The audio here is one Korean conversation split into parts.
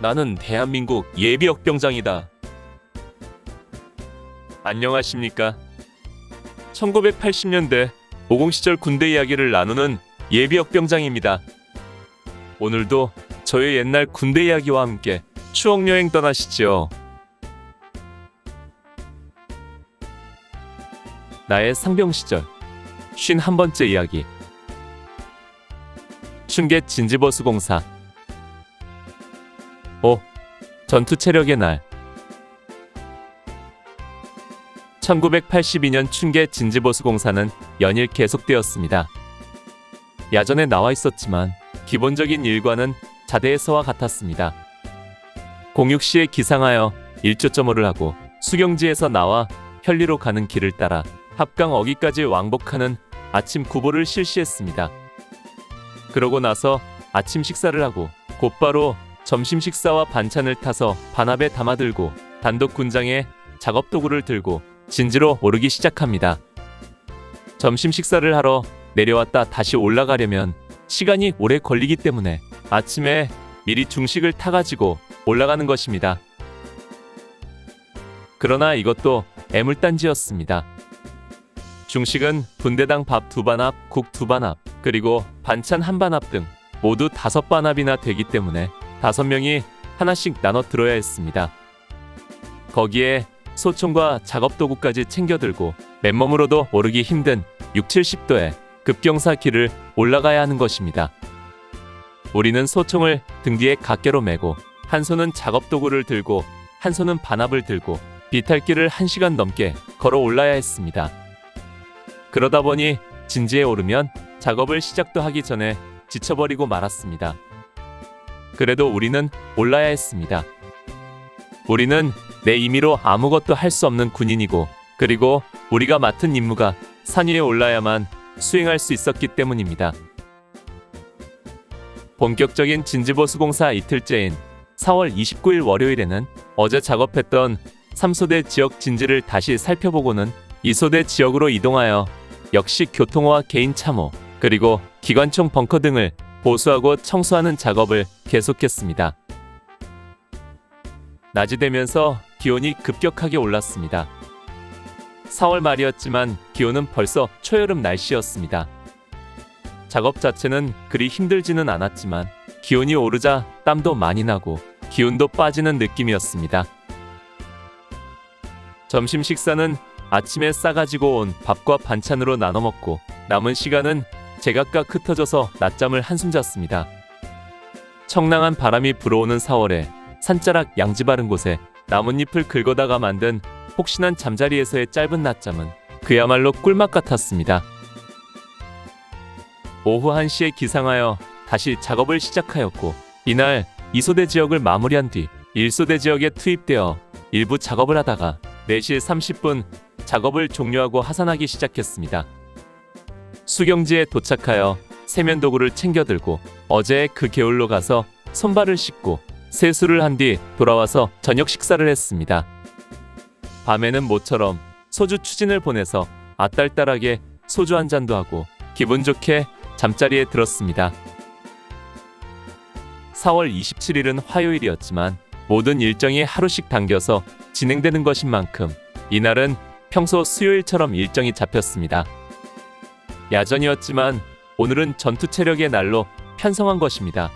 나는 대한민국 예비역병장이다. 안녕하십니까? 1980년대 50 시절 군대 이야기를 나누는 예비역병장입니다. 오늘도 저의 옛날 군대 이야기와 함께 추억 여행 떠나시죠. 나의 상병 시절 51번째 이야기 춘계 진지버스 공사 5. 전투 체력의 날 1982년 춘계 진지보수 공사는 연일 계속되었습니다. 야전에 나와 있었지만 기본적인 일과는 자대에서와 같았습니다. 공육 시에 기상하여 일조점호를 하고 수경지에서 나와 현리로 가는 길을 따라 합강 어기까지 왕복하는 아침 구보를 실시했습니다. 그러고 나서 아침 식사를 하고 곧바로 점심 식사와 반찬을 타서 반합에 담아들고 단독 군장에 작업 도구를 들고 진지로 오르기 시작합니다. 점심 식사를 하러 내려왔다 다시 올라가려면 시간이 오래 걸리기 때문에 아침에 미리 중식을 타가지고 올라가는 것입니다. 그러나 이것도 애물단지였습니다. 중식은 분대당 밥 두 반합, 국 두 반합, 그리고 반찬 한 반합 등 모두 다섯 반합이나 되기 때문에 다섯 명이 하나씩 나눠 들어야 했습니다. 거기에 소총과 작업 도구까지 챙겨 들고 맨몸으로도 오르기 힘든 6, 70도의 급경사 길을 올라가야 하는 것입니다. 우리는 소총을 등 뒤에 각개로 메고 한 손은 작업 도구를 들고 한 손은 반합을 들고 비탈길을 1시간 넘게 걸어 올라야 했습니다. 그러다 보니 진지에 오르면 작업을 시작도 하기 전에 지쳐버리고 말았습니다. 그래도 우리는 올라야 했습니다. 우리는 내 임의로 아무것도 할 수 없는 군인이고 그리고 우리가 맡은 임무가 산 위에 올라야만 수행할 수 있었기 때문입니다. 본격적인 진지보수공사 이틀째인 4월 29일 월요일에는 어제 작업했던 3소대 지역 진지를 다시 살펴보고는 2소대 지역으로 이동하여 역시 교통호와 개인 참호 그리고 기관총 벙커 등을 보수하고 청소하는 작업을 계속했습니다. 낮이 되면서 기온이 급격하게 올랐습니다. 4월 말이었지만 기온은 벌써 초여름 날씨였습니다. 작업 자체는 그리 힘들지는 않았지만 기온이 오르자 땀도 많이 나고 기운도 빠지는 느낌이었습니다. 점심 식사는 아침에 싸가지고 온 밥과 반찬으로 나눠 먹고 남은 시간은 제각각 흩어져서 낮잠을 한숨 잤습니다. 청량한 바람이 불어오는 4월에 산자락 양지 바른 곳에 나뭇잎을 긁어다가 만든 폭신한 잠자리에서의 짧은 낮잠은 그야말로 꿀맛 같았습니다. 오후 1시에 기상하여 다시 작업을 시작하였고 이날 2소대 지역을 마무리한 뒤 1소대 지역에 투입되어 일부 작업을 하다가 4시 30분 작업을 종료하고 하산하기 시작했습니다. 수경지에 도착하여 세면 도구를 챙겨 들고 어제 그 개울로 가서 손발을 씻고 세수를 한 뒤 돌아와서 저녁 식사를 했습니다. 밤에는 모처럼 소주 추진을 보내서 아딸딸하게 소주 한 잔도 하고 기분 좋게 잠자리에 들었습니다. 4월 27일은 화요일이었지만 모든 일정이 하루씩 당겨서 진행되는 것인 만큼 이날은 평소 수요일처럼 일정이 잡혔습니다. 야전이었지만 오늘은 전투 체력의 날로 편성한 것입니다.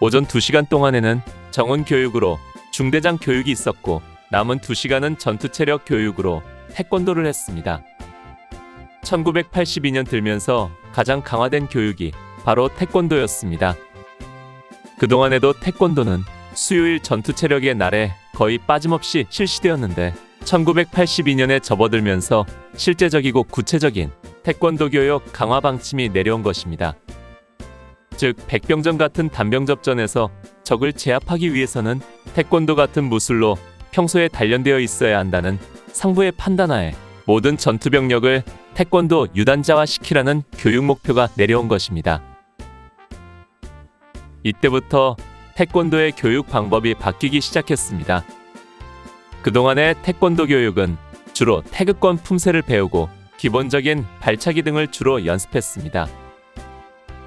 오전 2시간 동안에는 정원 교육으로 중대장 교육이 있었고 남은 2시간은 전투 체력 교육으로 태권도를 했습니다. 1982년 들면서 가장 강화된 교육이 바로 태권도였습니다. 그동안에도 태권도는 수요일 전투 체력의 날에 거의 빠짐없이 실시되었는데 1982년에 접어들면서 실제적이고 구체적인 태권도 교육 강화 방침이 내려온 것입니다. 즉 백병전 같은 단병접전에서 적을 제압하기 위해서는 태권도 같은 무술로 평소에 단련되어 있어야 한다는 상부의 판단하에 모든 전투 병력을 태권도 유단자화 시키라는 교육 목표가 내려온 것입니다. 이때부터 태권도의 교육 방법이 바뀌기 시작했습니다. 그동안의 태권도 교육은 주로 태극권 품새를 배우고 기본적인 발차기 등을 주로 연습했습니다.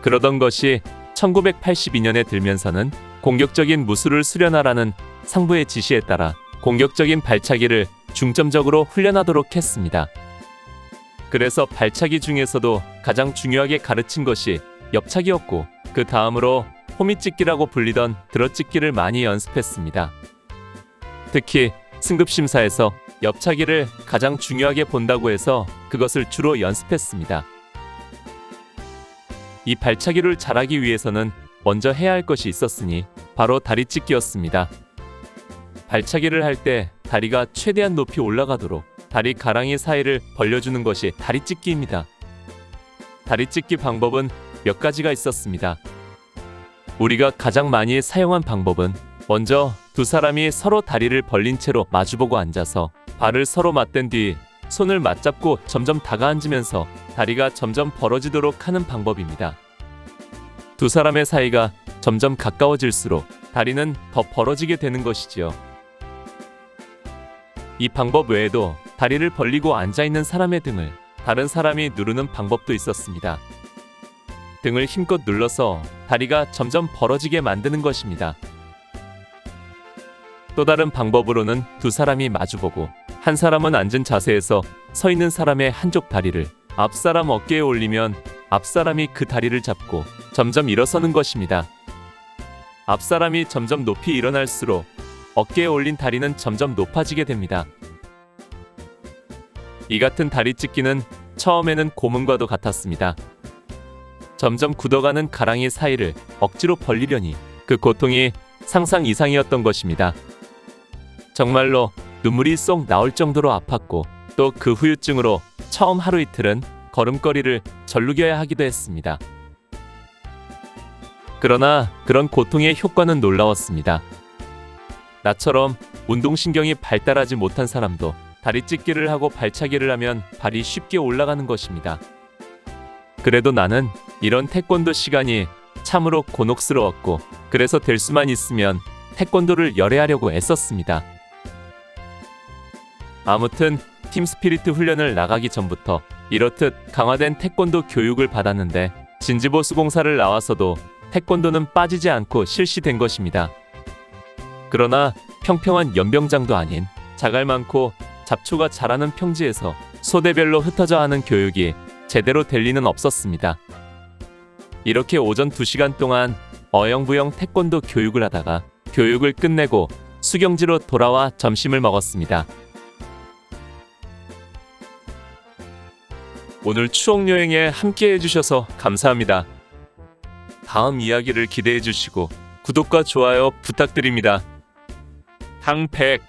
그러던 것이 1982년에 들면서는 공격적인 무술을 수련하라는 상부의 지시에 따라 공격적인 발차기를 중점적으로 훈련하도록 했습니다. 그래서 발차기 중에서도 가장 중요하게 가르친 것이 옆차기였고 그 다음으로 호미찍기라고 불리던 들어찍기를 많이 연습했습니다. 특히 승급 심사에서 옆차기를 가장 중요하게 본다고 해서 그것을 주로 연습했습니다. 이 발차기를 잘하기 위해서는 먼저 해야 할 것이 있었으니 바로 다리 찢기였습니다. 발차기를 할 때 다리가 최대한 높이 올라가도록 다리 가랑이 사이를 벌려주는 것이 다리 찢기입니다. 다리 찢기 방법은 몇 가지가 있었습니다. 우리가 가장 많이 사용한 방법은 먼저 두 사람이 서로 다리를 벌린 채로 마주보고 앉아서 발을 서로 맞댄 뒤 손을 맞잡고 점점 다가앉으면서 다리가 점점 벌어지도록 하는 방법입니다. 두 사람의 사이가 점점 가까워질수록 다리는 더 벌어지게 되는 것이지요. 이 방법 외에도 다리를 벌리고 앉아 있는 사람의 등을 다른 사람이 누르는 방법도 있었습니다. 등을 힘껏 눌러서 다리가 점점 벌어지게 만드는 것입니다. 또 다른 방법으로는 두 사람이 마주보고 한 사람은 앉은 자세에서 서 있는 사람의 한쪽 다리를 앞 사람 어깨에 올리면 앞 사람이 그 다리를 잡고 점점 일어서는 것입니다. 앞 사람이 점점 높이 일어날수록 어깨에 올린 다리는 점점 높아지게 됩니다. 이 같은 다리 찢기는 처음에는 고문과도 같았습니다. 점점 굳어가는 가랑이 사이를 억지로 벌리려니 그 고통이 상상 이상이었던 것입니다. 정말로 눈물이 쏙 나올 정도로 아팠고 또 그 후유증으로 처음 하루 이틀은 걸음걸이를 절룩여야 하기도 했습니다. 그러나 그런 고통의 효과는 놀라웠습니다. 나처럼 운동신경이 발달하지 못한 사람도 다리 찢기를 하고 발차기를 하면 발이 쉽게 올라가는 것입니다. 그래도 나는 이런 태권도 시간이 참으로 곤혹스러웠고 그래서 될 수만 있으면 태권도를 열애하려고 애썼습니다. 아무튼 팀 스피리트 훈련을 나가기 전부터 이렇듯 강화된 태권도 교육을 받았는데 진지보 수공사를 나와서도 태권도는 빠지지 않고 실시된 것입니다. 그러나 평평한 연병장도 아닌 자갈 많고 잡초가 자라는 평지에서 소대별로 흩어져 하는 교육이 제대로 될 리는 없었습니다. 이렇게 오전 2시간 동안 어영부영 태권도 교육을 하다가 교육을 끝내고 수경지로 돌아와 점심을 먹었습니다. 오늘 추억 여행에 함께 해주셔서 감사합니다. 다음 이야기를 기대해 주시고 구독과 좋아요 부탁드립니다. 항백